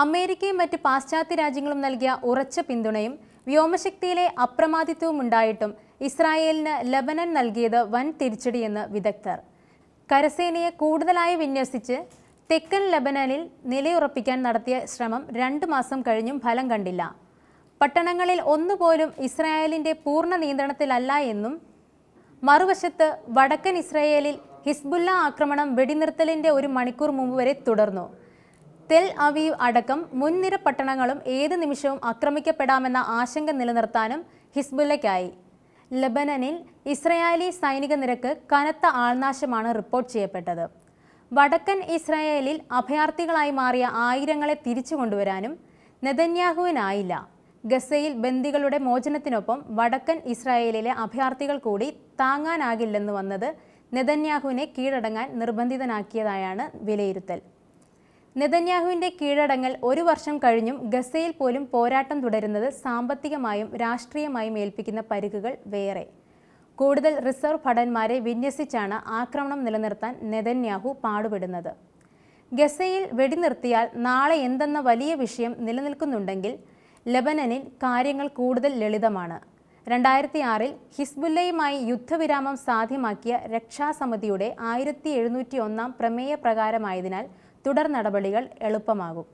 അമേരിക്കയും മറ്റ് പാശ്ചാത്യ രാജ്യങ്ങളും നൽകിയ ഉറച്ച പിന്തുണയും വ്യോമശക്തിയിലെ അപ്രമാദിത്വവും ഉണ്ടായിട്ടും ഇസ്രായേലിന് ലബനൻ നൽകിയത് വൻ തിരിച്ചടിയെന്ന് വിദഗ്ധർ. കരസേനയെ കൂടുതലായി വിന്യസിച്ച് തെക്കൻ ലബനനിൽ നിലയുറപ്പിക്കാൻ നടത്തിയ ശ്രമം രണ്ട് മാസം കഴിഞ്ഞും ഫലം കണ്ടില്ല. പട്ടണങ്ങളിൽ ഒന്നുപോലും ഇസ്രായേലിന്റെ പൂർണ നിയന്ത്രണത്തിലല്ല എന്നും മറുവശത്ത് വടക്കൻ ഇസ്രായേലിൽ ഹിസ്ബുല്ല ആക്രമണം വെടിനിർത്തലിന്റെ ഒരു മണിക്കൂർ മുമ്പ് വരെ തുടർന്നു. തെൽ അവീവ് അടക്കം മുൻനിര പട്ടണങ്ങളും ഏത് നിമിഷവും ആക്രമിക്കപ്പെടാമെന്ന ആശങ്ക നിലനിർത്താനും ഹിസ്ബുല്ലയ്ക്കായി. ലബനനിൽ ഇസ്രായേലി സൈനിക നിരക്ക് കനത്ത ആൾനാശമാണ് റിപ്പോർട്ട് ചെയ്യപ്പെട്ടത്. വടക്കൻ ഇസ്രായേലിൽ അഭയാർത്ഥികളായി മാറിയ ആയിരങ്ങളെ തിരിച്ചു കൊണ്ടുവരാനും നെതന്യാഹുവിനായില്ല. ഗസയിൽ ബന്ദികളുടെ മോചനത്തിനൊപ്പം വടക്കൻ ഇസ്രായേലിലെ അഭയാർത്ഥികൾ കൂടി താങ്ങാനാകില്ലെന്ന് വന്നത് നെതന്യാഹുവിനെ കീഴടങ്ങാൻ നിർബന്ധിതനാക്കിയതായാണ് വിലയിരുത്തൽ. നെതന്യാഹുവിന്റെ കീഴടങ്ങൽ ഒരു വർഷം കഴിഞ്ഞും ഗസയിൽ പോലും പോരാട്ടം തുടരുന്നത് സാമ്പത്തികമായും രാഷ്ട്രീയമായും ഏൽപ്പിക്കുന്ന പരിക്കുകൾ വേറെ. കൂടുതൽ റിസർവ് ഭടന്മാരെ വിന്യസിച്ചാണ് ആക്രമണം നിലനിർത്താൻ നെതന്യാഹു പാടുപെടുന്നത്. ഗസയിൽ വെടിനിർത്തിയാൽ നാളെ എന്തെന്ന വലിയ വിഷയം നിലനിൽക്കുന്നുണ്ടെങ്കിൽ ലബനനിൽ കാര്യങ്ങൾ കൂടുതൽ ലളിതമാണ്. രണ്ടായിരത്തി ആറിൽ ഹിസ്ബുല്ലയുമായി യുദ്ധവിരാമം സാധ്യമാക്കിയ രക്ഷാസമിതിയുടെ ആയിരത്തി എഴുന്നൂറ്റി ഒന്നാം പ്രമേയ പ്രകാരമായതിനാൽ തുടർ നടപടികൾ എളുപ്പമാകും.